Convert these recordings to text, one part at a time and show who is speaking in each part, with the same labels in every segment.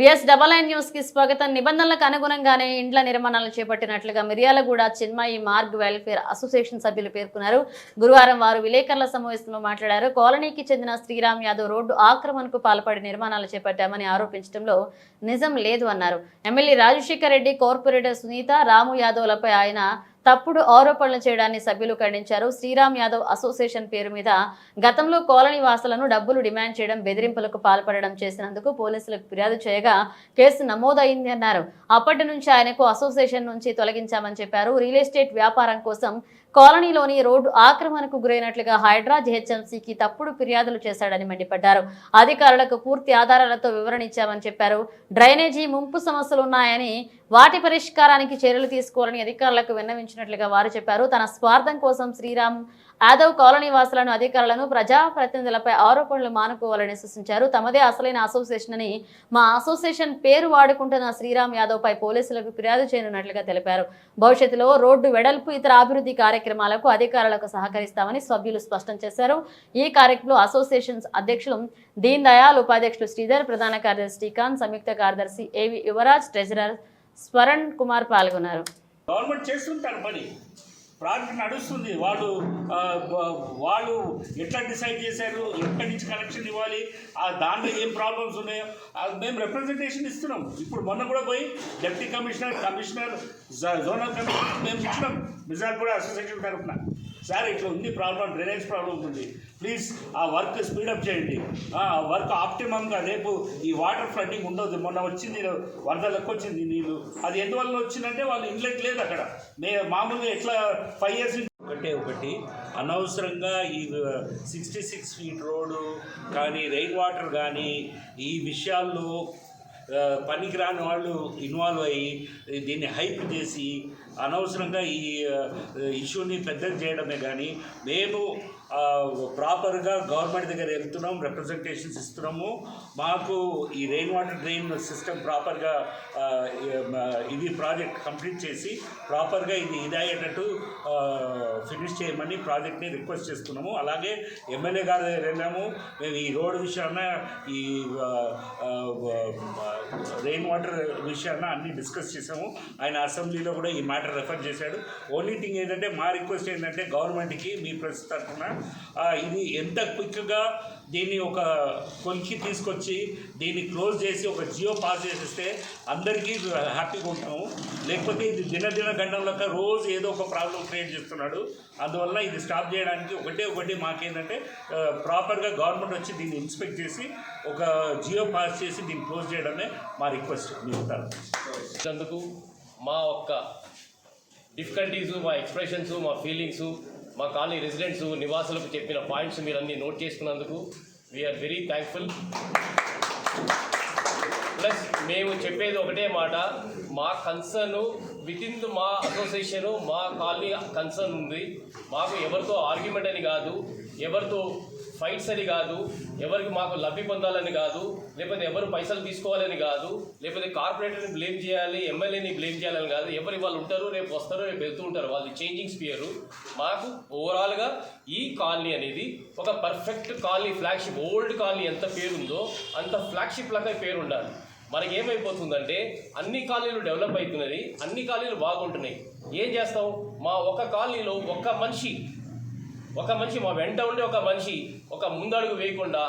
Speaker 1: VS double I న్యూస్కి స్వాగతం. నిబంధనలకు అనుగుణంగానే ఇండ్ల నిర్మాణాలు చేపట్టినట్లుగా మిర్యాలగూడ చిన్మయి మార్గ్ వెల్ఫేర్ అసోసియేషన్ సభ్యులు పేర్కొన్నారు. గురువారం వారు విలేకరుల సమావేశంలో మాట్లాడారు. కాలనీకి చెందిన శ్రీరామ్ యాదవ్ రోడ్డు ఆక్రమణకు పాల్పడి నిర్మాణాలు చేపట్టామని ఆరోపించడంలో నిజం లేదు అన్నారు. ఎమ్మెల్యే రాజశేఖర్ రెడ్డి కార్పొరేటర్ సునీత రాము యాదవ్లపై ఆయన తప్పుడు ఆరోపణలు చేయడాన్ని సభ్యులు ఖండించారు. శ్రీరామ్ యాదవ్ అసోసియేషన్ పేరు మీద గతంలో కాలనీ వాసులను డబ్బులు డిమాండ్ చేయడం బెదిరింపులకు పాల్పడడం చేసినందుకు పోలీసులకు ఫిర్యాదు చేయగా కేసు నమోదైంది అన్నారు అప్పటి నుంచి ఆయనకు అసోసియేషన్ నుంచి తొలగించామని చెప్పారు. రియల్ ఎస్టేట్ వ్యాపారం కోసం కాలనీలోని రోడ్డు ఆక్రమణకు గురైనట్లుగా హైడ్రా జిహెచ్ఎంసీకి తప్పుడు ఫిర్యాదులు చేశాడని మండిపడ్డారు. అధికారులకు పూర్తి ఆధారాలతో వివరణ ఇచ్చామని చెప్పారు. డ్రైనేజీ ముంపు సమస్యలు ఉన్నాయని వాటి పరిష్కారానికి చర్యలు తీసుకోవాలని అధికారులకు విన్నవించినట్లుగా వారు చెప్పారు. తన స్వార్థం కోసం శ్రీరామ్ యాదవ్ కాలనీ వాసులను అధికారులను ప్రజాప్రతినిధులపై ఆరోపణలు మానుకోవాలని సూచించారు. తమదే అసలైన అసోసియేషన్ అని మా అసోసియేషన్ పేరు వాడుకుంటున్న శ్రీరామ్ యాదవ్ పై పోలీసులకు ఫిర్యాదు చేయనున్నట్లుగా తెలిపారు. భవిష్యత్తులో రోడ్డు వెడల్పు ఇతర అభివృద్ధి కార్యక్రమాలకు అధికారులకు సహకరిస్తామని సభ్యులు స్పష్టం చేశారు. ఈ కార్యక్రమంలో అసోసియేషన్ అధ్యక్షులు దీన్ దయాల్ ఉపాధ్యక్షులు శ్రీధర్ ప్రధాన కార్యదర్శి శ్రీకాంత్ సంయుక్త కార్యదర్శి ఏవి యువరాజ్ ట్రెజరర్ స్వరణ్ కుమార్ పాల్గొన్నారు.
Speaker 2: గవర్నమెంట్ చేస్తుంటారు పని. ప్రాజెక్ట్ నడుస్తుంది. వాళ్ళు వాళ్ళు ఎట్లా డిసైడ్ చేశారు? ఎక్కడి నుంచి కనెక్షన్ ఇవ్వాలి? ఆ దాంట్లో ఏం ప్రాబ్లమ్స్ ఉన్నాయో? అది మేము రిప్రజెంటేషన్ ఇస్తున్నాం. ఇప్పుడు మొన్న కూడా పోయి డిప్యూటీ కమిషనర్ కమిషనర్ జ- జోనల్ కమిషనర్ మేము ఇచ్చినాం. మిజార్పూర్ అసోసియేషన్ తరఫున. సార్ ఇట్లా ఉంది ప్రాబ్లం డ్రైనేజ్ ప్రాబ్లం ఉంది. ప్లీజ్ ఆ వర్క్ స్పీడప్ చేయండి. ఆ వర్క్ ఆప్టిమంగా రేపు ఈ వాటర్ ఫ్లడ్డింగ్ ఉండదు. మొన్న వచ్చింది వరదలకు వచ్చింది నీళ్ళు. అది ఎందువల్ల వచ్చిందంటే వాళ్ళు ఇన్లెట్ లేదు అక్కడ. మే మామూలుగా ఎట్లా ఫైవ్ ఇయర్స్ ఒకటే ఒకటి అనవసరంగా ఈ సిక్స్టీ సిక్స్ ఫీట్ రోడ్డు కానీ రెయిన్ వాటర్ కానీ ఈ విషయాల్లో పనికిరాని వాళ్ళు ఇన్వాల్వ్ అయ్యి దీన్ని హైప్ చేసి అనవసరంగా ఈ ఇష్యూని పెద్దది చేయడమే కానీ మేము ప్రాపర్గా గవర్నమెంట్ దగ్గర వెళ్తున్నాం రిప్రజెంటేషన్స్ ఇస్తున్నాము. మాకు ఈ రెయిన్ వాటర్ డ్రైన్ సిస్టమ్ ప్రాపర్గా ఇది ప్రాజెక్ట్ కంప్లీట్ చేసి ప్రాపర్గా ఇది ఇదయ్యేటట్టు ఫినిష్ చేయమని ప్రాజెక్ట్ని రిక్వెస్ట్ చేస్తున్నాము. అలాగే ఎమ్మెల్యే గారి దగ్గర వెళ్ళాము. మేము ఈ రోడ్ విషయాన ఈ రెయిన్ వాటర్ విషయాన అన్ని డిస్కస్ చేసాము ఆయన అసెంబ్లీలో కూడా ఈ మ్యాటర్ రెఫర్ చేశాడు. ఓన్లీ థింగ్ ఏంటంటే మా రిక్వెస్ట్ ఏంటంటే గవర్నమెంట్కి మీ ప్రెస్ తరఫున ఇది ఎంత క్విక్గా దీన్ని ఒక కొలికి తీసుకొచ్చి దీన్ని క్లోజ్ చేసి ఒక జియో పాస్ చేసేస్తే అందరికీ హ్యాపీగా ఉంటాము. లేకపోతే ఇది దినదిన గంటలక రోజు ఏదో ఒక ప్రాబ్లం క్రియేట్ చేస్తున్నాడు. అందువల్ల ఇది స్టాప్ చేయడానికి ఒకటే ఒకటి మాకేంటంటే ప్రాపర్గా గవర్నమెంట్ వచ్చి దీన్ని ఇన్స్పెక్ట్ చేసి ఒక జియో పాస్ చేసి దీన్ని క్లోజ్ చేయడమే మా రిక్వెస్ట్ మీకు
Speaker 3: అందుకు మా ఒక్క డిఫికల్టీసు మా ఎక్స్ప్రెషన్స్ మా ఫీలింగ్స్ మా కాలనీ రెసిడెంట్స్ నివాసులకు చెప్పిన పాయింట్స్ మీరు అన్ని నోట్ చేసుకున్నందుకు వీఆర్ వెరీ థ్యాంక్ఫుల్ ప్లస్ మేము చెప్పేది ఒకటే మాట మా కన్సర్న్ విత్ ఇన్ మా అసోసియేషన్ మా కాలనీ కన్సర్న్ ఉంది. మాకు ఎవరితో ఆర్గ్యుమెంట్ అని కాదు ఎవరితో ఫైట్స్ అని కాదు ఎవరికి మాకు లబ్ధి పొందాలని కాదు లేకపోతే ఎవరు పైసలు తీసుకోవాలని కాదు లేకపోతే కార్పొరేటర్ని బ్లేమ్ చేయాలి ఎమ్మెల్యేని బ్లేమ్ చేయాలని కాదు ఎవరు వాళ్ళు ఉంటారు రేపు వస్తారు రేపు వెళ్తూ ఉంటారు. వాళ్ళు చేంజింగ్ స్పియర్ మాకు ఓవరాల్గా ఈ కాలనీ అనేది ఒక perfect colony flagship old colony ఎంత పేరుందో అంత ఫ్లాగ్షిప్ లాగా పేరు ఉండాలి మనకి ఏమైపోతుందంటే అన్ని కాలనీలు డెవలప్ అవుతున్నది అన్ని కాలనీలు బాగుంటున్నాయి. ఏం చేస్తాం? మా ఒక కాలనీలో ఒక్క మనిషి ఒక మనిషి మా వెంట ఉండే ఒక మనిషి ఒక ముందడుగు వేయకుండా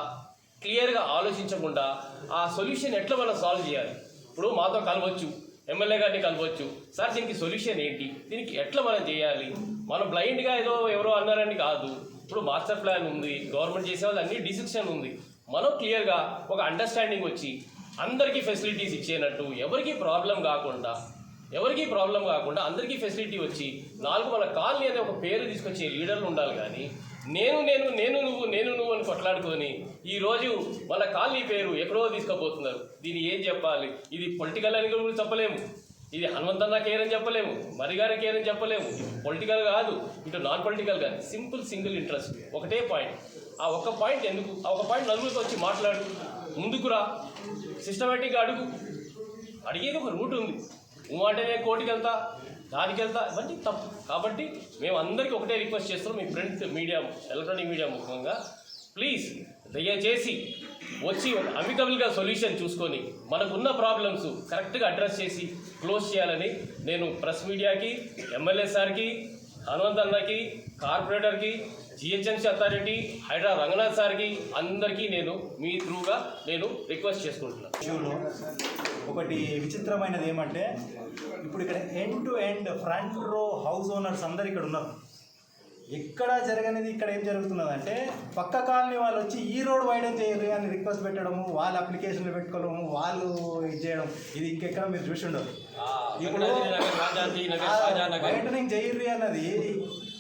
Speaker 3: క్లియర్గా ఆలోచించకుండా ఆ సొల్యూషన్ ఎట్లా మనం సాల్వ్ చేయాలి? ఇప్పుడు మాతో కలవచ్చు ఎమ్మెల్యే గారిని కలవచ్చు. సార్ దీనికి సొల్యూషన్ ఏంటి? దీనికి ఎట్లా మనం చేయాలి? మనం బ్లైండ్గా ఏదో ఎవరో అన్నారని కాదు. ఇప్పుడు మాస్టర్ ప్లాన్ ఉంది గవర్నమెంట్ చేసే వాళ్ళు అన్ని డిసిషన్ ఉంది. మనం క్లియర్గా ఒక అండర్స్టాండింగ్ వచ్చి అందరికీ ఫెసిలిటీస్ ఇచ్చేనట్టు ఎవరికీ ప్రాబ్లం కాకుండా ఎవరికీ ప్రాబ్లం కాకుండా అందరికీ ఫెసిలిటీ వచ్చి నాలుగు మన కాలనీ అనే ఒక పేరు తీసుకొచ్చే లీడర్లు ఉండాలి కానీ నేను నేను నేను నువ్వు నేను నువ్వు అని కొట్లాడుకొని ఈరోజు మన కాలనీ పేరు ఎక్కడో తీసుకుపోతున్నారు. దీన్ని ఏం చెప్పాలి? ఇది పొలిటికల్ అని కూడా చెప్పలేము. ఇది హనుమంతన్న కేర్ అని చెప్పలేము. మరిగారి కేర్ అని చెప్పలేము. పొలిటికల్ కాదు. ఇటు నాన్ పొలిటికల్ కాదు. సింపుల్ సింగిల్ ఇంట్రెస్ట్ ఒకటే పాయింట్ ఆ ఒక్క పాయింట్ ఎందుకు? ఆ ఒక పాయింట్ నలుగురితో వచ్చి మాట్లాడు. ముందుకురా సిస్టమేటిక్గా అడుగు. అడిగేది ఒక రూట్ ఉంది. నువ్వు అంటే నేను కోటికి వెళ్తా దానికి వెళ్తా ఇవన్నీ తప్పు. కాబట్టి మేము అందరికీ ఒకటే రిక్వెస్ట్ చేస్తున్నాం మీ ప్రింట్ మీడియా ఎలక్ట్రానిక్ మీడియా ముఖ్యంగా ప్లీజ్ దయచేసి వచ్చి అమికబుల్గా సొల్యూషన్ చూసుకొని మనకున్న ప్రాబ్లమ్స్ కరెక్ట్గా అడ్రస్ చేసి క్లోజ్ చేయాలని నేను ప్రెస్ మీడియాకి ఎమ్మెల్యే సార్కి హనుమంత్ అన్నకి కార్పొరేటర్కి జిహెచ్ఎంసీ అథారిటీ హైడ్రా రంగనాథ్ సార్కి అందరికీ నేను మీ త్రూగా నేను రిక్వెస్ట్ చేసుకుంటున్నాను.
Speaker 4: ఒకటి విచిత్రమైనది ఏమంటే ఇప్పుడు ఇక్కడ end to end front row house owners అందరు ఇక్కడ ఉన్నారు. ఎక్కడ జరగనిది ఇక్కడ ఏం జరుగుతున్నదంటే పక్క కాలనీ వాళ్ళు వచ్చి ఈ రోడ్ వైడన్ చేయరు అని రిక్వెస్ట్ పెట్టడము వాళ్ళ అప్లికేషన్లు పెట్టుకోవడము వాళ్ళు ఇది చేయడం ఇది ఇంకెక్కడ మీరు చూసి ఉండరు ఇప్పుడు వైడనింగ్ చేయరు అన్నది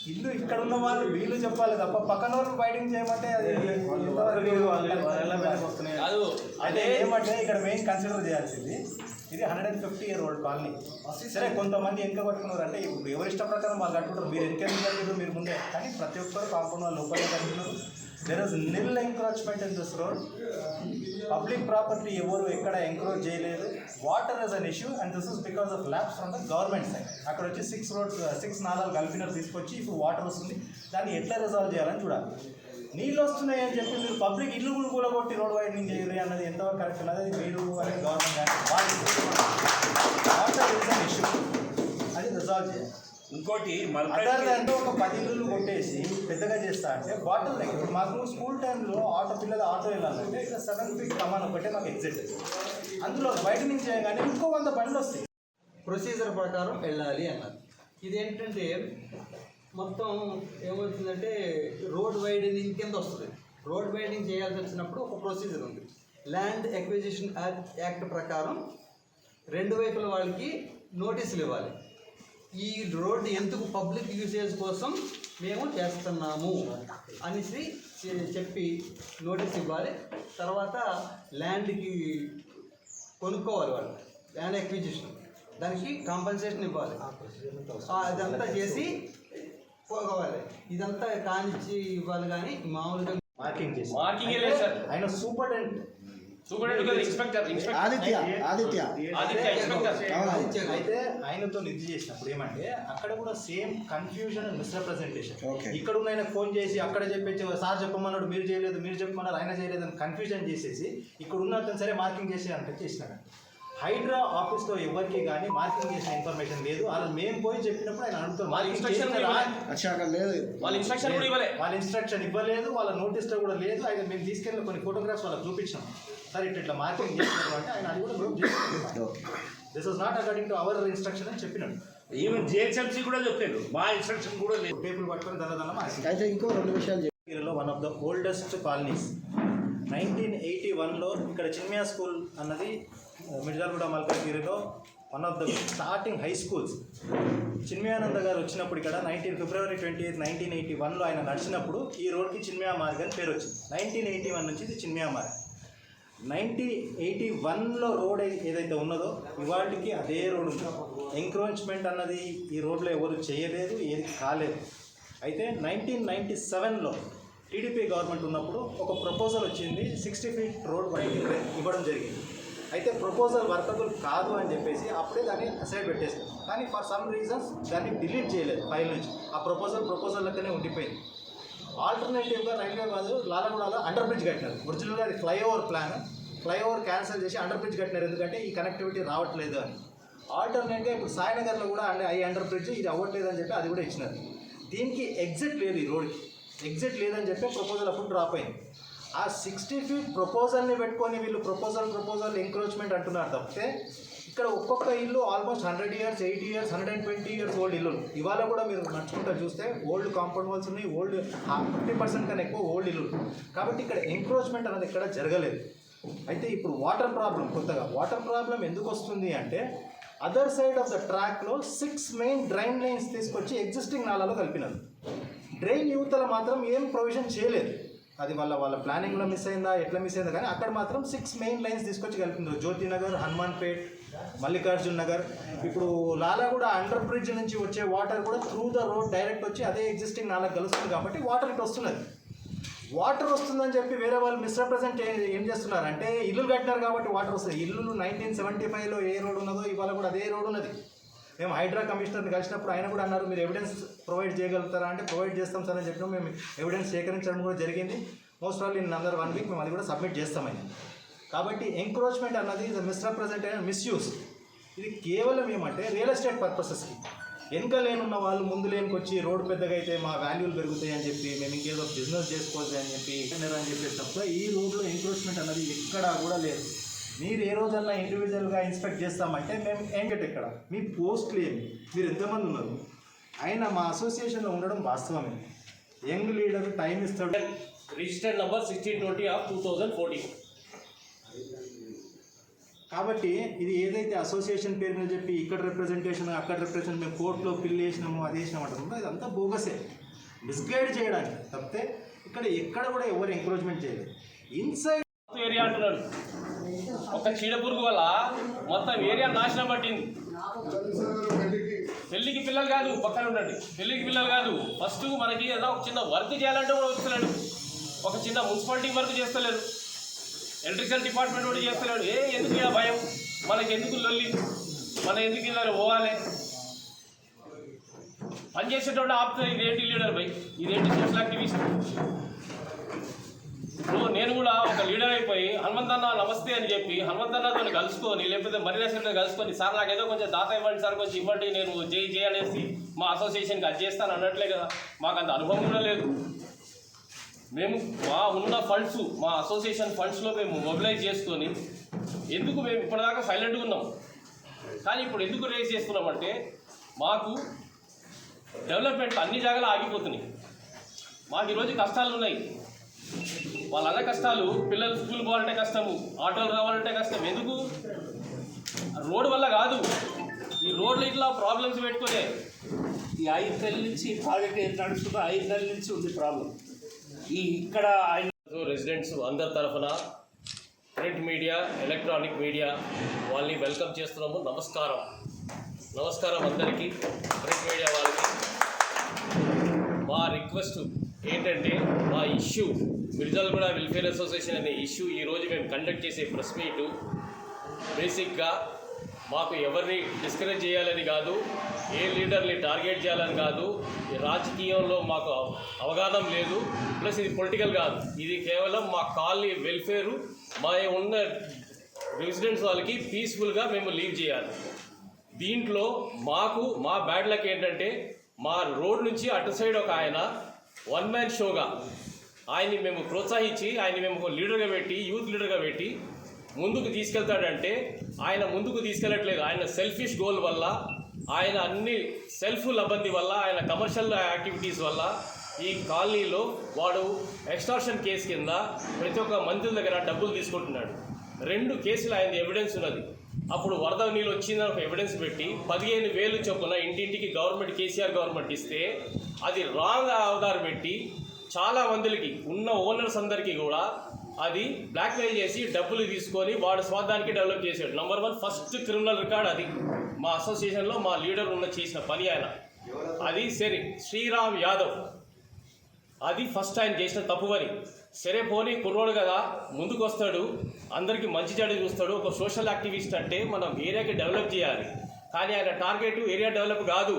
Speaker 4: ఇల్లు ఇక్కడ ఉన్న వాళ్ళు వీళ్ళు చెప్పాలి తప్ప పక్కన వాళ్ళు వైడనింగ్ చేయమంటే అది
Speaker 3: కాదు
Speaker 4: అదే ఏమంటే ఇక్కడ మెయిన్ కన్సిడర్ చేయాల్సింది ఇది hundred and fifty year old colony సరే కొంతమంది వెనక కట్టుకున్నారు అంటే ఇప్పుడు ఎవరి ఇష్ట ప్రకారం వాళ్ళు కట్టుకుంటారు. మీరు వెనక మీరు ముందే. కానీ ప్రతి ఒక్కరు కాంపౌండ్ వాళ్ళు లోపలే కట్టుకున్నారు. There is nil encroachment in this road public property ఎవరు ఎక్కడ ఎంక్రోచ్ చేయలేదు. Water is an issue and this is because of labs from the government side అక్కడ వచ్చి సిక్స్ రోడ్స్ సిక్స్ నాలుగు గల్ఫినర్ తీసుకొచ్చి ఇప్పుడు వాటర్ వస్తుంది. దాన్ని ఎట్లా రిజాల్వ్ చేయాలని చూడాలి. నీళ్ళు వస్తున్నాయి అని చెప్పి మీరు పబ్లిక్ ఇల్లు కూడా కూలగొట్టి రోడ్ వైడనింగ్ చేయరు అన్నది ఎంతవరకు కరెక్ట్ ఉన్నది అది మీరు అని గవర్నమెంట్ కానీ వాటర్ ఇస్ అన్ ఇష్యూ అది రిజాల్వ్ చేయాలి.
Speaker 2: ఇంకోటి
Speaker 4: అదర్ ఒక పది ఇల్లు కొట్టేసి పెద్దగా చేస్తా అంటే బాటిల్ లెక్క ఇప్పుడు మాకు స్కూల్ టైంలో ఆటో పిల్లలు ఆటో వెళ్ళాలంటే ఇక్కడ సెవెన్ ఫీట్ కమాన్ ఒకటే మాకు ఎగ్జిట్ అందులో బయట నుంచి చేయగానే ఇంకో వంద బండ్లు వస్తాయి.
Speaker 5: ప్రొసీజర్ ప్రకారం వెళ్ళాలి అన్నారు. ఇదేంటంటే మొత్తం ఏమవుతుందంటే రోడ్ వైడనింగ్ కింద వస్తుంది. రోడ్ వైడనింగ్ చేయాల్సి వచ్చినప్పుడు ఒక ప్రొసీజర్ ఉంది. ల్యాండ్ ఎక్విజిషన్ యాక్ట్ ప్రకారం రెండు వైపుల వాళ్ళకి నోటీసులు ఇవ్వాలి. ఈ రోడ్ ఎందుకు పబ్లిక్ యూసేజ్ కోసం మేము చేస్తున్నాము అనేసి చెప్పి నోటీస్ ఇవ్వాలి. తర్వాత ల్యాండ్కి కొనుక్కోవాలి వాళ్ళు. ల్యాండ్ ఎక్విజిషన్ దానికి కాంపన్సేషన్ ఇవ్వాలి. ఆ, అదంతా చేసి పోగవాలి. ఇదంతా కానిచ్చి ఇవ్వాలి కానీ మామూలుగా
Speaker 4: మార్కింగ్ చేసి.
Speaker 3: మార్కింగ్
Speaker 4: ఆయన సూపరింటెండెంట్
Speaker 3: ఇన్స్పెక్టర్
Speaker 6: ఆదిత్య ఆదిత్య.
Speaker 4: అయితే ఆయనతో చేసినప్పుడు ఏమంటే అక్కడ కూడా సేమ్ కన్ఫ్యూజన్ అండ్ మిస్రిప్రజెంటేషన్. ఇక్కడ ఉన్న ఆయన ఫోన్ చేసి అక్కడ చెప్పేసి సార్ చెప్పమన్నాడు మీరు చేయలేదు మీరు చెప్పమన్నారు ఆయన చేయలేదు అని కన్ఫ్యూజన్ చేసేసి ఇక్కడ ఉన్న అతను సరే మార్కింగ్ చేసి అంటే చేసినాడు హైడ్రా ఆఫీస్లో ఎవరికి కానీ మార్కింగ్ చేసిన ఇన్ఫర్మేషన్ లేదు. అలా మేము పోయి చెప్పినప్పుడు ఆయన అడుగుతారు
Speaker 3: వాళ్ళ? ఇవ్వలేదు.
Speaker 6: లేదు.
Speaker 3: వాళ్ళు ఇన్స్ట్రక్షన్ కూడా ఇవ్వలే.
Speaker 4: వాళ్ళ ఇన్స్ట్రక్షన్ ఇవ్వలేదు వాళ్ళ నోటీస్లో కూడా లేదు. ఆయన మేము తీసుకెళ్ళిన కొన్ని ఫోటోగ్రాఫ్స్ వాళ్ళకి చూపించాం. సార్ ఇట్లా ఇట్లా మార్కింగ్ చేసినారు అంటే ఆయన అది కూడా మేము చేస్తున్నాం
Speaker 6: okay.
Speaker 4: This was not according to our instruction అని చెప్పినాడు.
Speaker 2: ఈవెన్ జిహెచ్ఎంసీ కూడా చెప్పారు మా ఇన్స్ట్రక్షన్ కూడా లేదు.
Speaker 4: టేబుల్ పట్టుకొని దళ దళ మార్చింగ్
Speaker 6: అయితే ఇంకో రెండు విషయాలు చెప్పు.
Speaker 4: ఏరియాలో one of the oldest colonies nineteen eighty వన్లో ఇక్కడ చిన్మియా స్కూల్ అన్నది మిర్జాలగూడ మల్కాజ్గిరిలో one of the starting high schools Chinmayananda garu వచ్చినప్పుడు ఇక్కడ nineteen February twenty eighth nineteen eighty వన్లో ఆయన నడిచినప్పుడు ఈ రోడ్కి చిన్మయా మార్గ్ అని పేరు వచ్చింది. నైన్టీన్ ఎయిటీ వన్ నుంచి ఇది చిన్మయా మార్గ్. నైన్టీ ఎయిటీ వన్లో రోడ్ ఏదైతే ఉన్నదో ఇవాళకి అదే రోడ్ ఉంది. ఎంక్రోచ్మెంట్ అన్నది ఈ రోడ్లో ఎవరు చేయలేదు ఏది కాలేదు. అయితే నైన్టీన్ నైంటీ సెవెన్లో టీడీపీ గవర్నమెంట్ ఉన్నప్పుడు ఒక ప్రపోజల్ వచ్చింది సిక్స్టీ ఫీట్ రోడ్ వైడింగ్ ఇవ్వడం జరిగింది. అయితే ప్రపోజల్ వర్కబుల్ కాదు అని చెప్పేసి అప్పుడే దాన్ని అసైడ్ పెట్టేసారు కానీ ఫర్ సమ్ రీజన్స్ దాన్ని డిలీట్ చేయలేదు ఫైల్ నుంచి. ఆ ప్రపోజల్ ప్రపోజల్ లెక్కనే ఉండిపోయింది. ఆల్టర్నేటివ్గా రైల్వే కాదు లాలగూడలో అండర్ బ్రిడ్జ్ కట్టినారు. ఒరిజినల్గా అది ఫ్లైఓవర్ ప్లాన్. ఫ్లైఓవర్ క్యాన్సిల్ చేసి అండర్ బ్రిడ్జ్ కట్టినారు. ఎందుకంటే ఈ కనెక్టివిటీ రావట్లేదు అని. ఆల్టర్నేట్గా ఇప్పుడు సాయినగర్లో కూడా అండ్ అండర్ బ్రిడ్జ్ ఇది అవ్వట్లేదు అని చెప్పి అది కూడా ఇచ్చినారు. దీనికి ఎగ్జిట్ లేదు ఈ రోడ్కి ఎగ్జిట్ లేదని చెప్పి ప్రపోజల్ అప్పుడు డ్రాప్ అయింది. ఆ సిక్స్టీ ఫీట్ ప్రపోజల్ని పెట్టుకొని వీళ్ళు ప్రపోజల్ ప్రపోజల్ ఎంక్రోచ్మెంట్ అంటున్నారు తప్పితే ఇక్కడ ఒక్కొక్క ఇల్లు almost hundred years eighty years hundred and twenty years old ఇల్లు ఇవాళ కూడా మీరు నడుచుకుంటా చూస్తే ఓల్డ్ కాంపౌండ్ వాల్స్ ఉన్నాయి ఓల్డ్ ఫిఫ్టీ పర్సెంట్ కన్నా ఎక్కువ ఓల్డ్ ఇల్లు కాబట్టి ఇక్కడ ఎంక్రోచ్మెంట్ అనేది ఇక్కడ జరగలేదు. అయితే ఇప్పుడు వాటర్ ప్రాబ్లం కొత్తగా వాటర్ ప్రాబ్లం ఎందుకు వస్తుంది అంటే అదర్ సైడ్ ఆఫ్ ద ట్రాక్లో సిక్స్ మెయిన్ డ్రైన్ లైన్స్ తీసుకొచ్చి ఎగ్జిస్టింగ్ నాలాలో కలిపినారు. డ్రైన్ యువతల మాత్రం ఏం ప్రొవిజన్ చేయలేదు. అది వాళ్ళ వాళ్ళ ప్లానింగ్లో మిస్ అయిందా ఎట్లా మిస్ అయిందా కానీ అక్కడ మాత్రం సిక్స్ మెయిన్ లైన్స్ తీసుకొచ్చి కలిపినారు జ్యోతి నగర్ హనుమాన్ పేట్ మల్లికార్జున్ నగర్. ఇప్పుడు లాలా కూడా అండర్ బ్రిడ్జ్ నుంచి వచ్చే వాటర్ కూడా త్రూ ద రోడ్ డైరెక్ట్ వచ్చి అదే ఎగ్జిస్టింగ్ నాలా కలుస్తుంది కాబట్టి వాటర్ ఇటు వస్తున్నది. వాటర్ వస్తుందని చెప్పి వేరే వాళ్ళు మిస్రిప్రజెంట్ ఏం చేస్తున్నారు? అంటే ఇల్లు కట్టినారు కాబట్టి వాటర్ వస్తుంది. ఇల్లు నైన్టీన్ సెవెంటీ ఫైవ్లో ఏ రోడ్ ఉన్నదో ఇవాళ కూడా అదే రోడ్ ఉన్నది. మేము హైడ్రా కమిషనర్ని కలిసినప్పుడు ఆయన కూడా అన్నారు మీరు ఎవిడెన్స్ ప్రొవైడ్ చేయగలుగుతారా? అంటే ప్రొవైడ్ చేస్తాం సార్ అని చెప్పినాం మేము ఎవిడెన్స్ సేకరించడం కూడా జరిగింది. Most all in under one week మేము అది కూడా సబ్మిట్ చేస్తామని. కాబట్టి ఎంక్రోచ్మెంట్ అన్నది మిస్రిప్రజెంట్ అయిన మిస్యూస్ ఇది కేవలం ఏమంటే రియల్ ఎస్టేట్ పర్పసెస్కి వెనుక లేనున్న వాళ్ళు ముందు లేనికి వచ్చి రోడ్డు పెద్దగా అయితే మా వాల్యూలు పెరుగుతాయి అని చెప్పి మేము ఇంకేదో బిజినెస్ చేసుకోవచ్చు అని చెప్పి అని చెప్పేసి తప్ప ఈ రోడ్లో ఎంక్రోచ్మెంట్ అన్నది ఎక్కడా కూడా లేదు. మీరు ఏ రోజన్నా ఇండివిజువల్గా ఇన్స్పెక్ట్ చేస్తామంటే మేము ఏంటంటే ఇక్కడ మీ పోస్టులు ఏమి? మీరు ఎంతమంది ఉన్నారు? అయినా మా అసోసియేషన్లో ఉండడం వాస్తవమే. యంగ్ లీడర్ టైం ఇస్తాడు.
Speaker 3: Registered number sixteen twenty of two thousand fourteen
Speaker 4: కాబట్టి ఇది ఏదైతే అసోసియేషన్ పేరు మీద చెప్పి ఇక్కడ రిప్రజెంటేషన్ అక్కడ రిప్రజెంట్ మేము కోర్టులో ఫిల్ చేసినాము అది చేసినాము అంటారు. ఇదంతా బోగసే మిస్గైడ్ చేయడానికి తప్పితే ఇక్కడ ఎక్కడ కూడా ఎవరు ఎంకరేజ్మెంట్ చేయలేదు. ఇన్సైడ్
Speaker 3: ఏరియా అంటున్నాడు. ఒక చీడపురుగు వల్ల మొత్తం ఏరియా నాశనం పట్టింది. పెళ్ళికి పిల్లలు కాదు పక్కన ఉండండి. పెళ్ళికి పిల్లలు కాదు ఫస్ట్ మనకి ఏదో ఒక చిన్న వర్క్ చేయాలంటే కూడా వస్తలేడు. ఒక చిన్న మున్సిపాలిటీ వర్క్ చేస్తలేడు. ఎలక్ట్రికల్ డిపార్ట్మెంట్ కూడా చేస్తలేడు. ఏ ఎందుకు ఇలా భయం? మనకి ఎందుకు లొల్లి? మన ఎందుకు ఇలా పోవాలి? పని చేసేటోడు ఆపుతుంది ఇదేంటి లీడర్ భయ్ ఇదేంటి సోషల్ యాక్టివిస్ట్? నేను కూడా ఒక లీడర్ అయిపోయి హనుమంతన్న నమస్తే అని చెప్పి హనుమంతన్నతో కలుసుకొని లేకపోతే మర్యాద కలుసుకొని సార్ నాకు ఏదో కొంచెం దాత ఇవ్వండి సార్ కొంచెం ఇవ్వండి నేను జై జై అనేసి మా అసోసియేషన్కి అది చేస్తాను అన్నట్లే కదా. మాకు అంత అనుభవం కూడా లేదు. మేము మా ఉన్న ఫండ్స్ మా అసోసియేషన్ ఫండ్స్లో మేము మొబిలైజ్ చేసుకొని ఎందుకు మేము ఇప్పటిదాకా సైలెంట్గా ఉన్నాం? కానీ ఇప్పుడు ఎందుకు రేస్ చేస్తున్నామంటే మాకు డెవలప్మెంట్ అన్ని జాగాలు ఆగిపోతున్నాయి. మాకు ఈరోజు కష్టాలు ఉన్నాయి. వాళ్ళ అన్న కష్టాలు పిల్లలు స్కూల్ పోవాలంటే కష్టము ఆటోలు రావాలంటే కష్టం. ఎందుకు? రోడ్డు వల్ల కాదు. ఈ రోడ్లు ఇట్లా ప్రాబ్లమ్స్ పెట్టుకునే
Speaker 2: ఈ ఐదు నెలల నుంచి ప్రాజెక్ట్ ఏం నడుస్తుందో ఐదు నెలల నుంచి ఉంది ప్రాబ్లం ఈ ఇక్కడ ఆయన
Speaker 3: రెసిడెంట్స్ అందరి తరఫున ప్రింట్ మీడియా ఎలక్ట్రానిక్ మీడియా వాళ్ళని వెల్కమ్ చేస్తున్నాము. నమస్కారం. నమస్కారం అందరికీ. ప్రింట్ మీడియా వాళ్ళకి. రిక్వెస్ట్ ఏంటంటే మా ఇష్యూ మిర్జాలగూడ వెల్ఫేర్ అసోసియేషన్ అనే ఇష్యూ ఈరోజు మేము కండక్ట్ చేసే ప్రెస్ మీటు బేసిక్గా మాకు ఎవరిని డిస్కరేజ్ చేయాలని కాదు ఏ లీడర్ని టార్గెట్ చేయాలని కాదు రాజకీయంలో మాకు అవగాహన లేదు ప్లస్ ఇది పొలిటికల్ కాదు. ఇది కేవలం మా కాలనీ వెల్ఫేరు మా ఉన్న రెసిడెంట్స్ వాళ్ళకి పీస్ఫుల్గా మేము లీవ్ చేయాలి. దీంట్లో మాకు మా బ్యాడ్ లక్ ఏంటంటే మా రోడ్ నుంచి అటు సైడ్ ఒక ఆయన వన్ మ్యాన్ షోగా ఆయన్ని మేము ప్రోత్సహించి ఆయన్ని మేము ఒక లీడర్గా పెట్టి యూత్ లీడర్గా పెట్టి ముందుకు తీసుకెళ్తాడంటే ఆయన ముందుకు తీసుకెళ్ళట్లేదు. ఆయన సెల్ఫిష్ గోల్ వల్ల ఆయన అన్ని సెల్ఫ్ లబ్బంది వల్ల ఆయన కమర్షియల్ యాక్టివిటీస్ వల్ల ఈ కాలనీలో వాడు ఎక్స్టార్షన్ కేసు కింద ప్రతి ఒక్క మంత్రుల దగ్గర డబ్బులు తీసుకుంటున్నాడు. రెండు కేసులు ఆయన ఎవిడెన్స్ ఉన్నది. అప్పుడు వరద నీళ్ళు వచ్చిందని ఒక ఎవిడెన్స్ పెట్టి పదిహేను వేలు చొప్పున ఇంటింటికి గవర్నమెంట్ కేసీఆర్ గవర్నమెంట్ ఇస్తే అది రాంగ్ ఆధార్ పెట్టి చాలా మందికి ఉన్న ఓనర్స్ అందరికీ కూడా అది బ్లాక్మెయిల్ చేసి డబ్బులు తీసుకొని వాడు స్వార్థానికి డెవలప్ చేశాడు. Number one first criminal record అది. మా అసోసియేషన్లో మా లీడర్ ఉన్న చేసిన పని ఆయన. అది సరే శ్రీరామ్ యాదవ్. అది ఫస్ట్ ఆయన చేసిన తప్పు పని సరే పోనీ కుర్రోడు కదా ముందుకు వస్తాడు అందరికీ మంచి చెడు చూస్తాడు ఒక సోషల్ యాక్టివిస్ట్ అంటే మనం ఏరియాకి డెవలప్ చేయాలి. కానీ ఆయన టార్గెట్ ఏరియా డెవలప్ కాదు.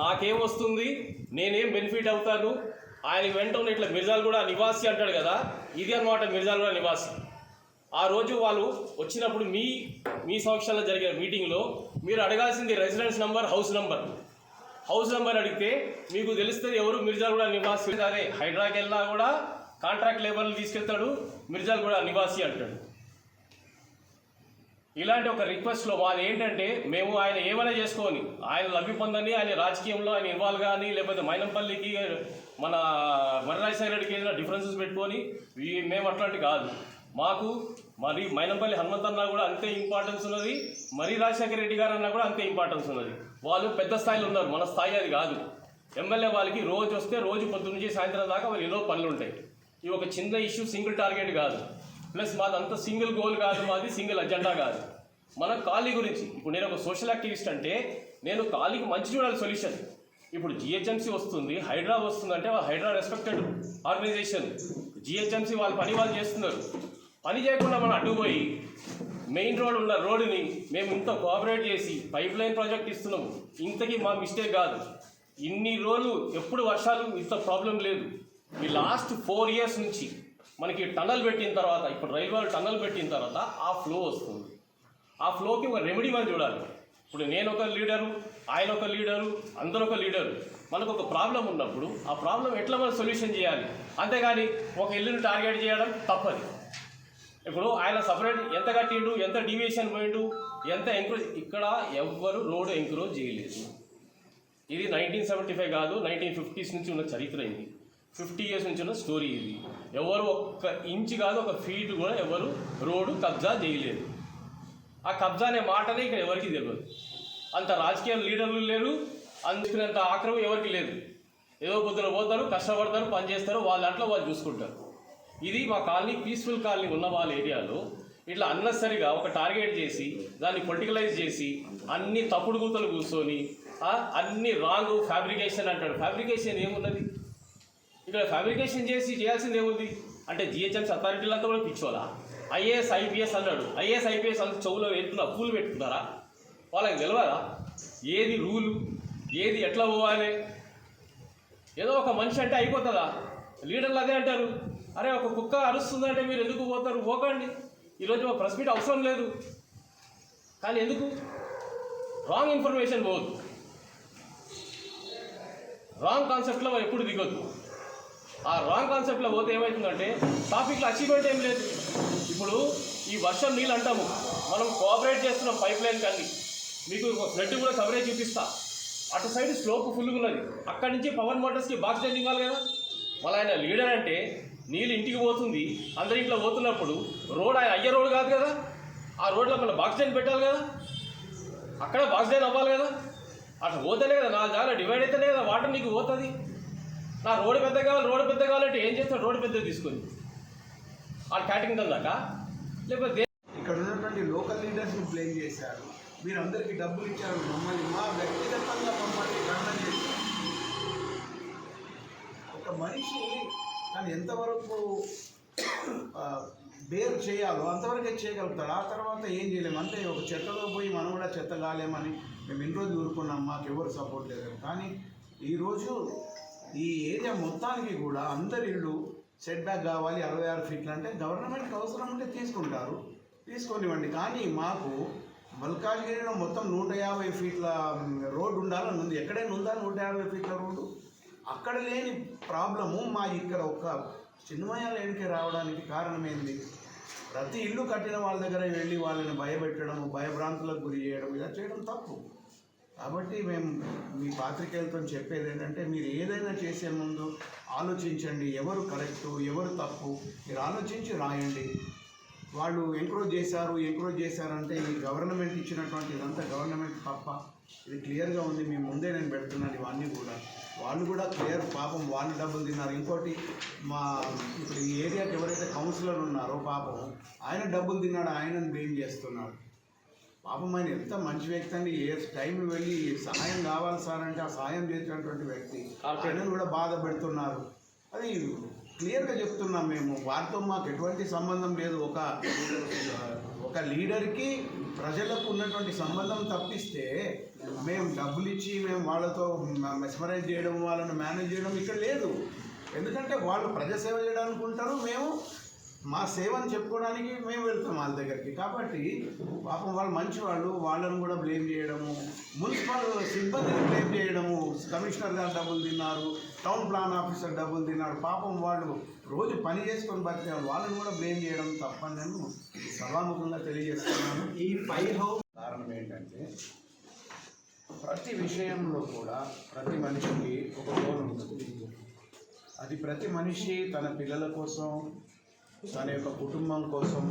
Speaker 3: నాకేం వస్తుంది నేనేం బెనిఫిట్ అవుతాను? ఆయన వెంట ఉన్న ఇట్లా మిర్జాల్ కూడా నివాసి అంటాడు కదా ఇది అనమాట మిర్జాల్ కూడా నివాసి. ఆ రోజు వాళ్ళు వచ్చినప్పుడు మీ మీ సంవత్సరంలో జరిగిన మీటింగ్లో మీరు అడగాల్సింది residence number house number. House number అడిగితే మీకు తెలిస్తే ఎవరు మిర్జాలగూడ నివాసి. అదే హైడ్రాకి వెళ్ళినా కూడా కాంట్రాక్ట్ లేబర్లు తీసుకెళ్తాడు మిర్జాలగూడ నివాసి అంటాడు. ఇలాంటి ఒక రిక్వెస్ట్లో మాది ఏంటంటే మేము ఆయన ఏమైనా చేసుకొని ఆయన లబ్ధి పొందని ఆయన రాజకీయంలో ఆయన ఇన్వాల్వ్ కానీ లేకపోతే మైనంపల్లికి మన మర్రాజశేఖర రెడ్డికి ఏదైనా డిఫరెన్సెస్ పెట్టుకొని మేము అట్లాంటి కాదు. మాకు మరి మైనంపల్లి హనుమంతన్న కూడా అంతే ఇంపార్టెన్స్ ఉన్నది మరి రాజశేఖర రెడ్డి గారు అన్నా కూడా అంతే ఇంపార్టెన్స్ ఉన్నది. వాళ్ళు పెద్ద స్థాయిలో ఉన్నారు మన స్థాయి అది కాదు. ఎమ్మెల్యే వాళ్ళకి రోజు వస్తే రోజు పొద్దు నుంచి సాయంత్రం దాకా వాళ్ళు ఎన్నో పనులు ఉంటాయి ఇది ఒక చిన్న ఇష్యూ సింగిల్ టార్గెట్ కాదు. ప్లస్ మాది అంత సింగిల్ గోల్ కాదు మాది సింగిల్ అజెండా కాదు. మన ఖాళీ గురించి ఇప్పుడు నేను ఒక సోషల్ యాక్టివిస్ట్ అంటే నేను ఖాళీకి మంచి చూడాలి సొల్యూషన్. ఇప్పుడు జిహెచ్ఎంసీ వస్తుంది హైడ్రా వస్తుందంటే హైడ్రా రెస్పెక్టెడ్ ఆర్గనైజేషన్. జిహెచ్ఎంసీ వాళ్ళ పని వాళ్ళు చేస్తున్నారు. పని చేయకుండా మనం అడ్డుపోయి మెయిన్ రోడ్ ఉన్న రోడ్డుని మేము ఇంత కోఆపరేట్ చేసి పైప్ లైన్ ప్రాజెక్ట్ ఇస్తున్నాము. ఇంతకీ మా మిస్టేక్ కాదు. ఇన్ని రోజులు ఎప్పుడు వర్షాలు ఇంత ప్రాబ్లం లేదు. ఈ లాస్ట్ ఫోర్ ఇయర్స్ నుంచి మనకి టనల్ పెట్టిన తర్వాత ఇప్పుడు రైల్వే టనల్ పెట్టిన తర్వాత ఆ ఫ్లో వస్తుంది. ఆ ఫ్లోకి ఒక రెమెడీ మనం చూడాలి. ఇప్పుడు నేను ఒక లీడరు ఆయన ఒక లీడరు అందరూ ఒక లీడరు మనకు ఒక ప్రాబ్లం ఉన్నప్పుడు ఆ ప్రాబ్లం ఎట్లా మనం సొల్యూషన్ చేయాలి? అంతేగాని ఒక ఇల్లుని టార్గెట్ చేయడం తప్పది. ఇప్పుడు ఆయన సపరేట్ ఎంత కట్టిండు ఎంత డీవియేషన్ పోయిండు ఎంత ఎంక్రోజ్ ఇక్కడ ఎవ్వరు రోడ్ ఎంక్రోజ్ చేయలేదు. ఇది నైన్టీన్ సెవెంటీ ఫైవ్ కాదు నైన్టీన్ ఫిఫ్టీస్ నుంచి ఉన్న చరిత్ర ఇది. ఫిఫ్టీ ఇయర్స్ నుంచి ఉన్న స్టోరీ ఇది. ఎవరు ఒక్క ఇంచ్ కాదు ఒక ఫీట్ కూడా ఎవరు రోడ్డు కబ్జా చేయలేదు. ఆ కబ్జా అనే మాటనే ఇక్కడ ఎవరికి తెలియదు అంత రాజకీయ లీడర్లు లేరు అందుకునేంత ఆక్రమం ఎవరికి లేదు. ఏదో పొద్దున పోతారు కష్టపడతారు పనిచేస్తారు వాళ్ళ దాంట్లో వాళ్ళు చూసుకుంటారు. ఇది మా కాలనీ పీస్ఫుల్ కాలనీ ఉన్న వాళ్ళ ఏరియాలో ఇట్లా అన్నెసరిగా ఒక టార్గెట్ చేసి దాన్ని పొలిటికలైజ్ చేసి అన్ని తప్పుడు కూతలు కూర్చొని అన్ని రాంగ్ ఫ్యాబ్రికేషన్ అంటాడు. ఫ్యాబ్రికేషన్ ఏమున్నది? ఇక్కడ ఫ్యాబ్రికేషన్ చేసి చేయాల్సింది ఏముంది? అంటే జిహెచ్ఎంసీ అథారిటీలంతా కూడా పిచ్చోలా ఐఏఎస్ ఐపీఎస్ అన్నాడు. ఐఏఎస్ ఐపీఎస్ అంత చెవులో పెట్టుకున్నా పూలు పెట్టుకున్నారా వాళ్ళకి తెలియదా ఏది రూలు? ఏది ఎట్లా పోవాలి? ఏదో ఒక మనిషి అంటే అయిపోతుందా? లీడర్లు అదే అంటారు. అరే ఒక కుక్క అరుస్తుందంటే మీరు ఎందుకు పోతారు? పోకండి. ఈరోజు మా ప్రెస్ మీట్ అవసరం లేదు. కానీ ఎందుకు? రాంగ్ ఇన్ఫర్మేషన్ పోవద్దు. రాంగ్ కాన్సెప్ట్లో ఎప్పుడు దిగొద్దు. ఆ రాంగ్ కాన్సెప్ట్లో పోతే ఏమవుతుందంటే ట్రాఫిక్లో అచీవ్మెంట్ ఏం లేదు. ఇప్పుడు ఈ వర్షం నీళ్ళు అంటాము మనం కోఆపరేట్ చేస్తున్నాం పైప్ లైన్ కానీ మీకు ఒక ఫ్లడ్ కూడా కవరేజ్ చూపిస్తా. అటు సైడ్ స్లోప్ ఫుల్గా ఉన్నది. అక్కడి నుంచి పవన్ మోటార్స్కి బాక్స్ డెన్ ఇవ్వాలి కదా. మళ్ళీ ఆయన లీడర్ అంటే నీళ్ళు ఇంటికి పోతుంది. అందరి ఇంట్లో పోతున్నప్పుడు రోడ్ ఆయన అయ్యే రోడ్ కాదు కదా. ఆ రోడ్లో మళ్ళీ బాక్స్ డైన్ పెట్టాలి కదా. అక్కడ బాక్స్ డైన్ అవ్వాలి కదా. అట్లా పోతేనే కదా నాలుగు జాగా డివైడ్ అయితేనే కదా వాటర్ నీకు పోతుంది. నా రోడ్డు పెద్ద కావాలి రోడ్డు పెద్ద కావాలంటే ఏం చేస్తాడు రోడ్డు పెద్ద తీసుకొని. ఆ క్యాటింగ్ దందాక లేకపోతే
Speaker 7: ఇక్కడ ఉన్నటువంటి లోకల్ లీడర్స్ని బ్లేమ్ చేశారు. మీరు అందరికీ డబ్బులు ఇచ్చారు. మమ్మల్ని మా వ్యక్తిగతంగా మమ్మల్ని గణన చేశారు. ఒక మనిషి తను ఎంతవరకు బేరు చేయాలో అంతవరకే చేయగలుగుతాడు. ఆ తర్వాత ఏం చేయలేము. అంటే ఒక చెత్తలో పోయి మనం కూడా చెత్త కాలేమని మేము ఇన్ని రోజులు ఊరుకున్నాం. మాకు ఎవరు సపోర్ట్ లేదు కానీ ఈరోజు ఈ ఏరియా మొత్తానికి కూడా అందరి ఇళ్ళు సెట్ బ్యాక్ కావాలి అరవై ఆరు ఫీట్లు అంటే గవర్నమెంట్కి అవసరం ఉంటే తీసుకుంటారు తీసుకొనివ్వండి. కానీ మాకు మల్కాజ్గిరిలో మొత్తం నూట యాభై ఫీట్ల రోడ్డు ఉండాలని ఉంది. ఎక్కడైనా ఉందా నూట యాభై ఫీట్ల రోడ్డు? అక్కడ లేని ప్రాబ్లము మా ఇక్కడ ఒక చిన్మయాల లేనికి రావడానికి కారణమైంది? ప్రతి ఇల్లు కట్టిన వాళ్ళ దగ్గర వెళ్ళి వాళ్ళని భయపెట్టడం భయభ్రాంతులకు గురి చేయడం ఇలా చేయడం తప్పు. కాబట్టి మేము మీ పాత్రికేయులతో చెప్పేది ఏంటంటే మీరు ఏదైనా చేసే ముందు ఆలోచించండి. ఎవరు కరెక్టు ఎవరు తప్పు మీరు ఆలోచించి రాయండి. వాళ్ళు ఎంక్రోజ్ చేశారు ఎంక్రోజ్ చేశారంటే ఈ గవర్నమెంట్ ఇచ్చినటువంటి ఇదంతా గవర్నమెంట్ తప్ప ఇది క్లియర్గా ఉంది. మీ ముందే నేను పెడుతున్నాను ఇవన్నీ కూడా. వాళ్ళు కూడా క్లియర్ పాపం వాళ్ళు డబ్బులు తిన్నారు. ఇంకోటి మా ఇప్పుడు ఈ ఏరియాకి ఎవరైతే కౌన్సిలర్ ఉన్నారో పాపం ఆయన డబ్బులు తిన్నాడు ఆయనను బ్లేమ్ చేస్తున్నాడు. పాపం ఆయన ఎంత మంచి వ్యక్తి అండి. ఏ టైం వెళ్ళి సహాయం కావాలి సార్ అంటే ఆ సహాయం చేసినటువంటి వ్యక్తి. ఆయనను కూడా బాధ పెడుతున్నారు. అది క్లియర్గా చెప్తున్నాం మేము. వారితో మాకు ఎటువంటి సంబంధం లేదు. ఒక ఒక లీడర్కి ప్రజలకు ఉన్నటువంటి సంబంధం తప్పిస్తే మేము డబ్బులు ఇచ్చి మేము వాళ్ళతో మెస్మరైజ్ చేయడం వాళ్ళని మేనేజ్ చేయడం ఇక్కడ లేదు. ఎందుకంటే వాళ్ళు ప్రజాసేవ చేయడానికి ఉంటారు మేము మా సేవను చెప్పుకోవడానికి మేము వెళ్తాం వాళ్ళ దగ్గరికి. కాబట్టి పాపం వాళ్ళు మంచి వాళ్ళు వాళ్ళని కూడా బ్లేమ్ చేయడము మున్సిపల్ సిబ్బందిని బ్లేమ్ చేయడము. కమిషనర్ గారు డబ్బులు తిన్నారు టౌన్ ప్లాన్ ఆఫీసర్ డబ్బులు తిన్నారు పాపం వాళ్ళు రోజు పని చేసుకొని బతికే వాళ్ళు వాళ్ళని కూడా బ్లేమ్ చేయడం తప్పని నేను సభాముఖంగా తెలియజేస్తున్నాను. ఈ పై హౌస్ కారణం ఏంటంటే ప్రతి విషయంలో కూడా ప్రతి మనిషికి ఒక గోల్ ఉంటుంది. అది ప్రతి మనిషి తన పిల్లల కోసం తన యొక్క కుటుంబం కోసం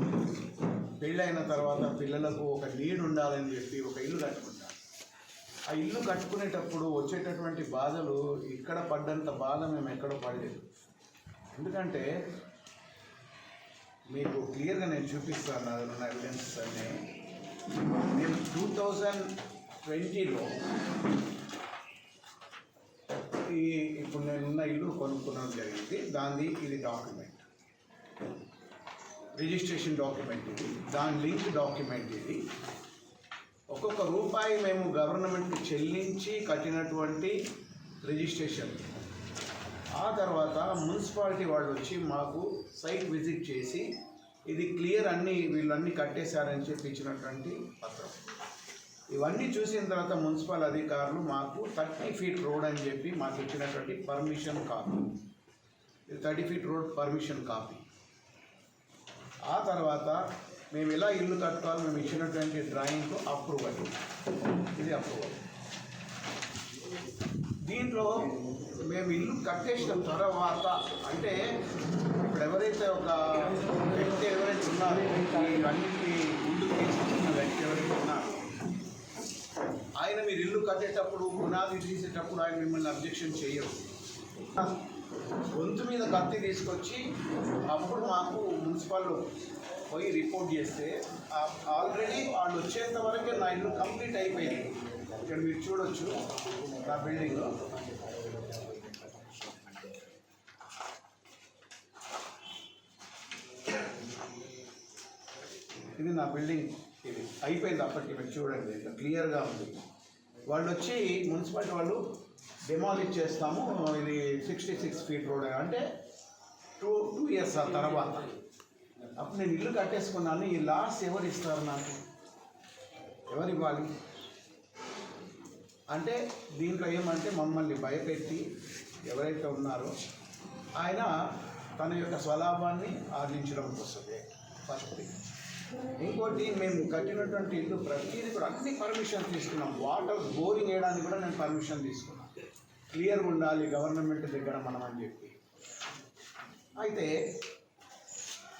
Speaker 7: పెళ్ళైన తర్వాత పిల్లలకు ఒక నీడ్ ఉండాలని చెప్పి ఒక ఇల్లు కట్టుకుంటారు. ఆ ఇల్లు కట్టుకునేటప్పుడు వచ్చేటటువంటి బాధలు ఇక్కడ పడ్డంత బాధ మేము ఎక్కడ పడలేదు. ఎందుకంటే మీకు క్లియర్గా నేను చూపిస్తాను అది ఉన్న ఎవిడెన్సెస్ అన్నీ. మేము టూ థౌజండ్ ట్వంటీలో ఈ ఇప్పుడు నేనున్న ఇల్లు కొనుక్కునడం జరిగింది. దాన్ని ఇది డాక్యుమెంట్ రిజిస్ట్రేషన్ డాక్యుమెంట్ ఇది దాని లింక్ డాక్యుమెంట్ ఇది. ఒక్కొక్క రూపాయి మేము గవర్నమెంట్కి చెల్లించి కట్టినటువంటి రిజిస్ట్రేషన్. ఆ తర్వాత మున్సిపాలిటీ వాళ్ళు వచ్చి మాకు సైట్ విజిట్ చేసి ఇది క్లియర్ అన్ని వీళ్ళన్నీ కట్టేశారని చెప్పి ఇచ్చినటువంటి పత్రం. ఇవన్నీ చూసిన తర్వాత మున్సిపల్ అధికారులు మాకు థర్టీ ఫీట్ రోడ్ అని చెప్పి మాకు ఇచ్చినటువంటి పర్మిషన్ కాపీ. ఇది thirty feet road permission copy. ఆ తర్వాత మేము ఎలా ఇల్లు కట్టుకోవాలో మేము ఇచ్చినటువంటి డ్రాయింగ్ అప్రూవల్ ఇది అప్రూవల్ దీంట్లో మేము ఇల్లు కట్టేసిన తర్వాత అంటే ఇప్పుడు ఎవరైతే ఒక వ్యక్తి ఎవరైతే ఉన్నారో ఈ అన్నింటినీ ముందుకు తీసుకొచ్చిన వ్యక్తి ఎవరైతే ఉన్నారో ఆయన మీరు ఇల్లు కట్టేటప్పుడు పునాది తీసేటప్పుడు ఆయన మిమ్మల్ని అబ్జెక్షన్ చేయరు. గొంతు మీద కత్తి తీసుకొచ్చి అప్పుడు మాకు మున్సిపల్లో పోయి రిపోర్ట్ చేస్తే ఆల్రెడీ వాళ్ళు వచ్చేంత వరకే నా ఇల్లు కంప్లీట్ అయిపోయింది. ఇక్కడ మీరు చూడొచ్చు నా బిల్డింగ్లో ఇది నా బిల్డింగ్. ఇది అయిపోయింది అప్పటికి మీరు చూడండి ఇట్లా క్లియర్గా ఉంది. వాళ్ళు వచ్చి మున్సిపాలిటీ వాళ్ళు డెమాలిష్ చేస్తాము. ఇది సిక్స్టీ సిక్స్ ఫీట్ రోడ్ అంటే టూ టూ ఇయర్స్ ఆ తర్వాత. అప్పుడు నేను ఇల్లు కట్టేసుకున్నాను. ఈ లాస్ ఎవరు ఇస్తారు నాకు? ఎవరు ఇవ్వాలి? అంటే దీంట్లో ఏమంటే మమ్మల్ని భయపెట్టి ఎవరైతే ఉన్నారో ఆయన తన యొక్క స్వలాభాన్ని ఆర్జించడం వస్తుంది ఫస్ట్ ఇంకోటి మేము కట్టినటువంటి ఇల్లు ప్రతిదీ కూడా అన్ని పర్మిషన్ తీసుకున్నాం. వాటర్ బోరింగ్ వేయడానికి కూడా నేను పర్మిషన్ తీసుకున్నాను క్లియర్గా ఉండాలి గవర్నమెంట్ దగ్గర మనం అని చెప్పి. అయితే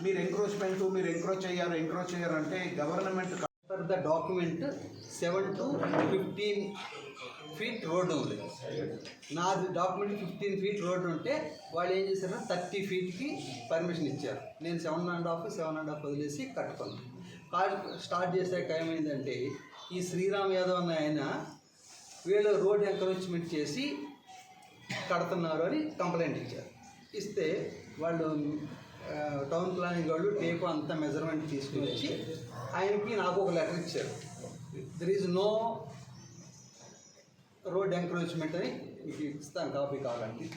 Speaker 7: మీరు ఎంక్రోచ్మెంట్ మీరు ఎంక్రోచ్ అయ్యారు ఎంక్రోచ్ అయ్యారు అంటే government
Speaker 5: for the document seven to fifteen feet road ఉంది. నాది డాక్యుమెంట్ ఫిఫ్టీన్ ఫీట్ రోడ్డు ఉంటే వాళ్ళు ఏం చేశారు? థర్టీ ఫీట్కి పర్మిషన్ ఇచ్చారు. నేను seven and half seven and half వదిలేసి కట్టుకున్నాను కాల్ స్టార్ట్ చేసాక ఏమైందంటే ఈ శ్రీరామ్ యాదవ్ అన్న ఆయన వీళ్ళు రోడ్ ఎంకరేజ్మెంట్ చేసి కడుతున్నారు అని కంప్లైంట్ ఇచ్చారు. ఇస్తే వాళ్ళు టౌన్ ప్లానింగ్ వాళ్ళు టేపు అంతా మెజర్మెంట్ తీసుకుని వచ్చి ఆయనకి నాకు ఒక లెటర్ ఇచ్చారు. There is no road encroachment అని మీకు ఇస్తాను కాపీ కావాలండి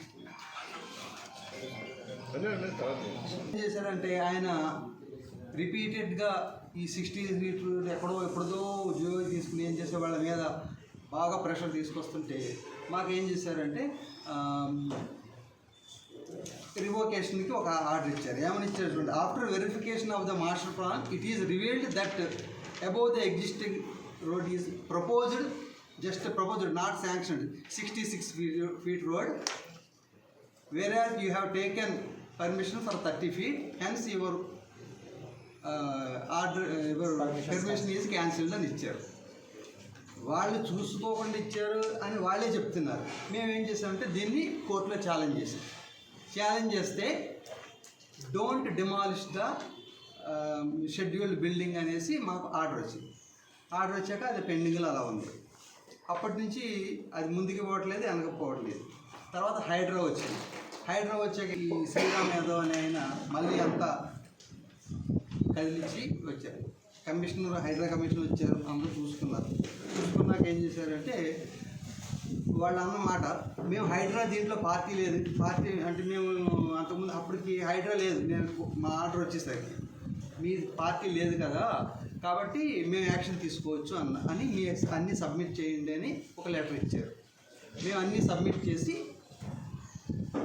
Speaker 5: ఏం చేశారంటే ఆయన రిపీటెడ్గా ఈ సిక్స్టీ ఫీట్లు ఎక్కడో ఎప్పుడో ఉద్యోగం తీసుకుని ఏం చేసే వాళ్ళ మీద బాగా ప్రెషర్ తీసుకొస్తుంటే మాకేం చేశారంటే రివోకేషన్కి ఒక ఆర్డర్ ఇచ్చారు. ఏమని ఇచ్చారు చూడండి. After verification of the master plan it is revealed that above the existing road is proposed just proposed not sanctioned sixty six feet road you have taken permission for 30 feet, hence your uh, order, uh, your permission is cancelled అని ఇచ్చారు. వాళ్ళు చూసుకోకుండా ఇచ్చారు అని వాళ్ళే చెప్తున్నారు. మేము ఏం చేసామంటే దీన్ని కోర్టులో ఛాలెంజ్ చేసాం ఛాలెంజ్ చేస్తే don't demolish the scheduled building అనేసి మాకు ఆర్డర్ వచ్చింది. ఆర్డర్ వచ్చాక అది పెండింగ్లో అలా ఉంది. అప్పటి నుంచి అది ముందుకు పోవట్లేదు వెనక పోవట్లేదు. తర్వాత హైడ్రా వచ్చింది. హైడ్రా వచ్చాక ఈ శ్రీరామ్ యాదవ్ అనే ఆయన మళ్ళీ అంతా కదిలించి వచ్చారు. కమిషనర్ హైడ్రా కమిషనర్ వచ్చారు అందరూ చూసుకున్నారు. చూసుకున్నాక ఏం చేశారంటే వాళ్ళు అన్నమాట మేము హైడ్రా దీంట్లో పార్టీ లేదు. పార్టీ అంటే మేము అంతకుముందు అప్పటికి హైడ్రా లేదు. నేను మా ఆర్డర్ వచ్చేసరికి. మీ పార్టీ లేదు కదా. కాబట్టి మేము యాక్షన్ తీసుకోవచ్చు అన్న అని మీ అన్నీ సబ్మిట్ చేయండి అని ఒక లెటర్ ఇచ్చారు. మేము అన్నీ సబ్మిట్ చేసి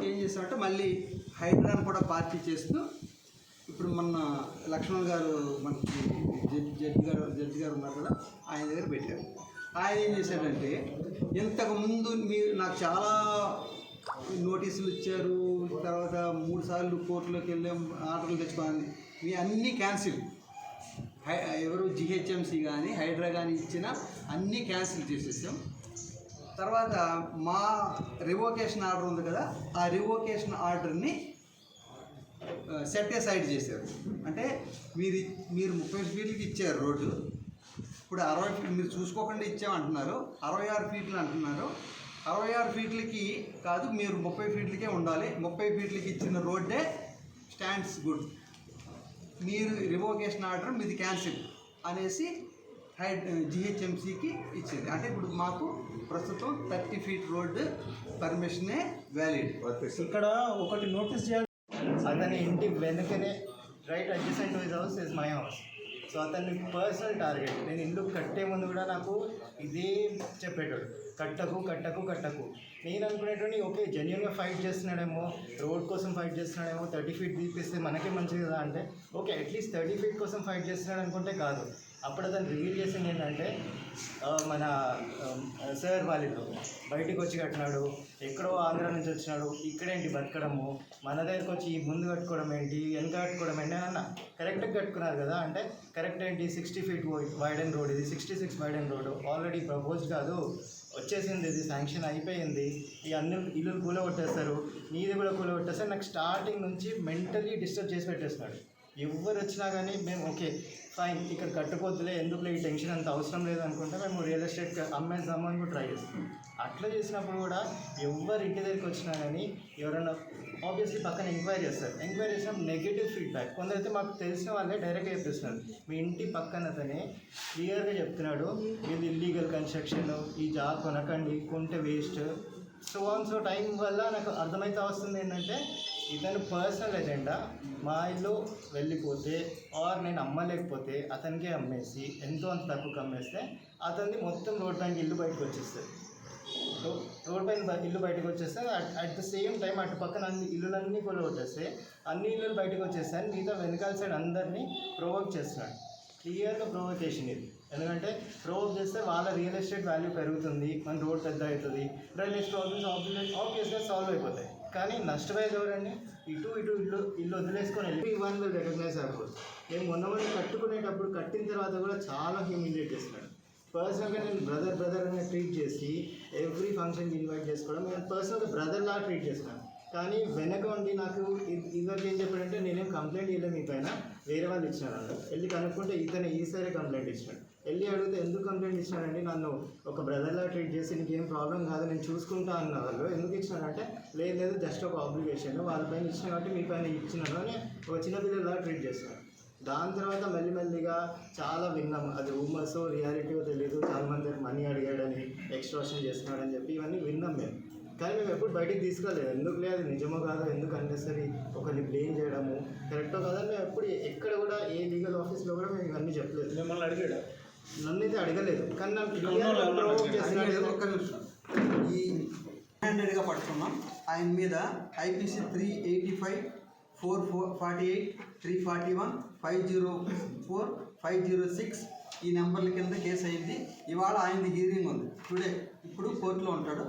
Speaker 5: ఏం చేస్తామంటే మళ్ళీ హైడ్రాను కూడా పార్టీ చేస్తూ ఇప్పుడు మన లక్ష్మణ్ గారు మనకి జడ్జి జడ్జి గారు జడ్జి గారు ఉన్నారు కదా ఆయన దగ్గర పెట్టారు. ఆయన ఏం చేశాడంటే ఇంతకుముందు మీరు నాకు చాలా నోటీసులు ఇచ్చారు తర్వాత మూడు సార్లు కోర్టులోకి వెళ్ళాం ఆర్డర్లు తెచ్చుకోవాలి మీ అన్నీ క్యాన్సిల్. హై ఎవరు జిహెచ్ఎంసీ కానీ హైడ్రా కానీ ఇచ్చిన అన్నీ క్యాన్సిల్ చేసేసాం. తర్వాత మా రివోకేషన్ ఆర్డర్ ఉంది కదా ఆ రివోకేషన్ ఆర్డర్ని సెట్ సైడ్ చేశారు. అంటే మీరు మీరు ముప్పై ఫీట్లకి ఇచ్చారు రోడ్డు. ఇప్పుడు అరవై ఫీట్ మీరు చూసుకోకుండా ఇచ్చామంటున్నారు. అరవై ఆరు ఫీట్లు అంటున్నారు. అరవై ఆరు ఫీట్లకి కాదు మీరు ముప్పై ఫీట్లకే ఉండాలి. ముప్పై ఫీట్లకి ఇచ్చిన రోడ్డే స్టాండ్స్ గుడ్ మీరు రివోకేషన్ ఆర్డర్ మీది క్యాన్సిల్ అనేసి హైడ్ జిహెచ్ఎంసీకి ఇచ్చింది. అంటే ఇప్పుడు మాకు ప్రస్తుతం థర్టీ ఫీట్ రోడ్డు పర్మిషనే వ్యాలిడ్
Speaker 4: ఇక్కడ ఒకటి నోటీస్ చేయాలి అతని ఇంటి వెనుకనే right adjacent his house is my house so అతన్ని పర్సనల్ టార్గెట్ నేను ఇల్లు కట్టే ముందు కూడా నాకు ఇదే చెప్పేటోడు. కట్టకు కట్టకు కట్టకు. నేను అనుకునేటువంటి ఓకే జెన్యున్గా ఫైట్ చేస్తున్నాడేమో రోడ్ కోసం ఫైట్ చేస్తున్నాడేమో థర్టీ ఫీట్ తీపిస్తే మనకే మంచిది కదా అంటే okay at least thirty feet కోసం ఫైట్ చేస్తున్నాడు అనుకుంటే కాదు. అప్పుడు అతను రివీల్ చేసింది ఏంటంటే మన సార్ వాళ్ళు బయటికి వచ్చి కట్టినాడు ఎక్కడో ఆంధ్ర నుంచి వచ్చినాడు ఇక్కడేంటి బతకడము మన దగ్గరకు వచ్చి ముందు కట్టుకోవడం ఏంటి వెనక కట్టుకోవడం ఏంటి అన్న. కరెక్ట్గా కట్టుకున్నారు కదా అంటే కరెక్ట్ ఏంటి సిక్స్టీ ఫీట్ వైడెన్ రోడ్ ఇది sixty six widen road already propose కాదు. వచ్చేసింది ఇది శాంక్షన్ అయిపోయింది. ఈ అన్ని ఇల్లులు కూలగొట్టేస్తారు. నీది కూడా కూలగొట్టేస్తారు. నాకు స్టార్టింగ్ నుంచి మెంటలీ డిస్టర్బ్ చేసి పెట్టేస్తున్నాడు. ఎవరు వచ్చినా కానీ మేము ఓకే ఫైన్ ఇక్కడ కట్టుకోవద్దులే ఎందుకులే ఈ టెన్షన్ అంత అవసరం లేదు అనుకుంటే మేము రియల్ ఎస్టేట్ అమ్మేద్దాము అని కూడా ట్రై చేస్తాం. అట్లా చేసినప్పుడు కూడా ఎవరు ఇంటి దగ్గరికి వచ్చినా కానీ ఎవరైనా ఆబ్వియస్లీ పక్కన ఎంక్వైరీ చేస్తారు. ఎంక్వైరీ చేసిన నెగిటివ్ ఫీడ్బ్యాక్ కొందరైతే మాకు తెలిసిన వాళ్ళే డైరెక్ట్గా చెప్పేస్తున్నారు. మీ ఇంటి పక్కన అతనే క్లియర్గా చెప్తున్నాడు ఇది ఇల్లీగల్ కన్స్ట్రక్షన్ ఈ జాబ్ కొనకండి కొంటే waste so on so time వల్ల నాకు అర్థమైతే వస్తుంది ఏంటంటే ఇతను పర్సనల్ ఎజెండా మా ఇల్లు వెళ్ళిపోతే ఆర్ నేను అమ్మలేకపోతే అతనికే అమ్మేసి ఎంతో అంత తక్కువకి అమ్మేస్తే అతనిది మొత్తం రోడ్డానికి ఇల్లు బయటకు వచ్చేస్తుంది. రోడ్ పైన బ- ఇల్లు బయటకు వచ్చేస్తే అట్ ద సేమ్ టైం అటు పక్కన అన్ని ఇల్లులన్నీ కూడా వచ్చేస్తే అన్ని ఇల్లులు బయటకు వచ్చేస్తాయి మిగతా వెనకాల సైడ్ అందరినీ ప్రొవోక్ చేస్తున్నాడు. క్లియర్గా ప్రొవోకేషన్ ఇది. ఎందుకంటే ప్రొవోక్ చేస్తే వాళ్ళ రియల్ ఎస్టేట్ వాల్యూ పెరుగుతుంది మన రోడ్ పెద్ద అవుతుంది డ్రైనేజ్ ప్రాబ్లమ్స్ ఆబ్వియస్గా సాల్వ్ అయిపోతాయి. కానీ నష్టపోయేది ఎవరండి? ఇటు ఇటు ఇల్లు ఇల్లు వదిలేసుకొని వెళ్ళి వన్ విల్ రికగ్నైజ్ అవ్వదు నేను మొన్న మొన్న కట్టుకునేటప్పుడు కట్టిన తర్వాత కూడా చాలా హ్యూమిలేట్ చేస్తున్నాడు. పర్సనల్గా నేను బ్రదర్ బ్రదర్ అని ట్రీట్ చేసి ఎవ్రీ ఫంక్షన్కి ఇన్వైట్ చేసుకోవడం. నేను పర్సనల్గా బ్రదర్ లా ట్రీట్ చేస్తున్నాను. కానీ వెనక ఉండి నాకు ఇ- ఇదివరకు ఏం చెప్పాడంటే నేనేం కంప్లైంట్ ఇవ్వలేదు మీ పైన. వేరే వాళ్ళు ఇచ్చినారు అన్న వెళ్ళి కనుక్కుంటే ఇతను ఈసారి కంప్లైంట్ ఇచ్చినాడు. వెళ్ళి అడిగితే ఎందుకు కంప్లైంట్ ఇచ్చినాడండి? నన్ను ఒక బ్రదర్లా ట్రీట్ చేసి నీకేం ప్రాబ్లం కాదు నేను చూసుకుంటా అన్న వాళ్ళు ఎందుకు ఇచ్చినారంటే లేదు లేదు జస్ట్ ఒక ఆబ్లిగేషన్ వాళ్ళ పైన ఇచ్చిన కాబట్టి మీ పైన ఇచ్చినారు అని ఒక చిన్నపిల్లలా ట్రీట్ చేస్తున్నారు. దాని తర్వాత మెల్లిమెల్లిగా చాలా విన్నాం. అది రూమర్స్ రియాలిటీయో తెలియదు చాలా మంది మనీ అడిగాడని ఎక్స్ట్రాషన్ చేస్తున్నాడని చెప్పి ఇవన్నీ విన్నాం మేము. కానీ మేము ఎప్పుడు బయటికి తీసుకురాలేదు. ఎందుకు లేదు నిజమో కాదో ఎందుకు అన్నెసరీ ఒకరిని బ్లేమ్ చేయడము? కరెక్టో కాదని మేము ఎప్పుడు ఎక్కడ కూడా ఏ లీగల్ ఆఫీస్లో కూడా మేము ఇవన్నీ చెప్పలేదు.
Speaker 2: మిమ్మల్ని అడిగాడు?
Speaker 4: నన్ను అయితే అడగలేదు. కానీ నాకు
Speaker 5: ఈ హండ్రెడ్గా పట్టుకున్నాం ఆయన మీద IPC three eighty five four four forty eight three forty one five zero four five zero six ఈ నెంబర్ల కింద కేసు అయింది. ఇవాళ ఆయనది హీరింగ్ ఉంది. టుడే ఇప్పుడు కోర్టులో ఉంటాడు.